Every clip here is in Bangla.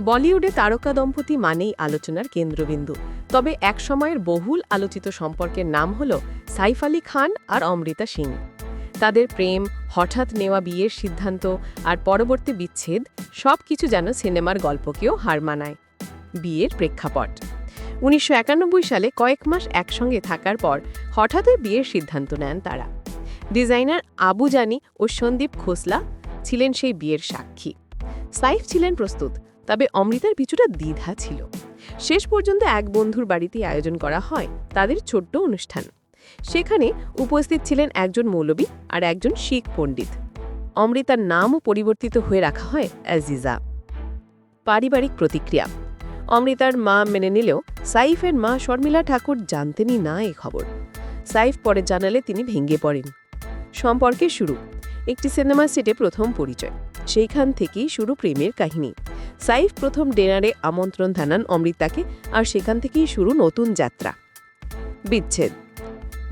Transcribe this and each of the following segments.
বলিউডে তারকা দম্পতি মানেই আলোচনার কেন্দ্রবিন্দু। তবে এক সময়ের বহুল আলোচিত সম্পর্কের নাম হল সাইফ আলী খান আর অমৃতা সিং। তাদের প্রেম, হঠাৎ নেওয়া বিয়ের সিদ্ধান্ত আর পরবর্তী বিচ্ছেদ সব কিছু যেন সিনেমার গল্পকেও হার মানায়। বিয়ের প্রেক্ষাপট। উনিশশো একানব্বই সালে কয়েক মাস একসঙ্গে থাকার পর হঠাৎই বিয়ের সিদ্ধান্ত নেন তারা। ডিজাইনার আবু জানি ও সন্দীপ খোসলা ছিলেন সেই বিয়ের সাক্ষী। সাইফ ছিলেন প্রস্তুত। তবে অমৃতার কিছুটা দ্বিধা ছিল। শেষ পর্যন্ত এক বন্ধুর বাড়িতেই আয়োজন করা হয় তাদের ছোট্ট অনুষ্ঠান। সেখানে উপস্থিত ছিলেন একজন মৌলবী আর একজন শিখ পণ্ডিত। অমৃতার নামও পরিবর্তিত হয়ে রাখা হয় অ্যাজিজা পারিবারিক প্রতিক্রিয়া। অমৃতার মা মেনে নিলেও সাইফের মা শর্মিলা ঠাকুর জানতেনই না এই খবর। সাইফ পরে জানালে তিনি ভেঙে পড়েন। সম্পর্কে শুরু। একটি সিনেমা সেটে প্রথম পরিচয়। সেইখান থেকেই শুরু প্রেমের কাহিনী। সাইফ প্রথম ডিনারে আমন্ত্রণ জানান অমৃতাকে, আর সেখান থেকেই শুরু নতুন যাত্রা। বিচ্ছেদ।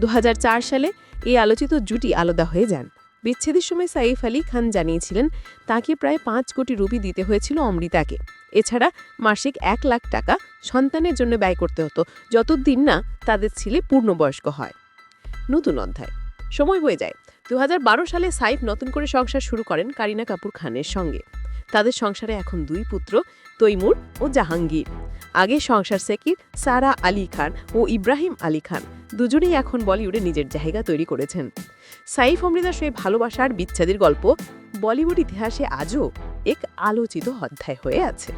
দু হাজার চার সালে এই আলোচিত জুটি আলাদা হয়ে যান। বিচ্ছেদের সময় সাইফ আলী খান জানিয়েছিলেন, তাকে প্রায় পাঁচ কোটি রুপি দিতে হয়েছিল অমৃতাকে। এছাড়া মাসিক এক লাখ টাকা সন্তানের জন্য ব্যয় করতে হতো, যতদিন না তাদের ছেলে পূর্ণবয়স্ক হয়। নতুন অধ্যায়। সময় হয়ে যায়। দু হাজার বারো সালে সাইফ নতুন করে সংসার শুরু করেন কারিনা কাপুর খানের সঙ্গে। তাদের সংসারে এখন দুই পুত্র, তৈমুর ও জাহাঙ্গীর। আগে সংসার সেকির সারা আলী খান ও ইব্রাহিম আলী খান। দুজনেই এখন বলিউডে নিজের জায়গা তৈরি করেছেন। সাইফ অমৃতা সেই ভালোবাসার বিচ্ছেদের গল্প বলিউড ইতিহাসে আজও এক আলোচিত অধ্যায় হয়ে আছে।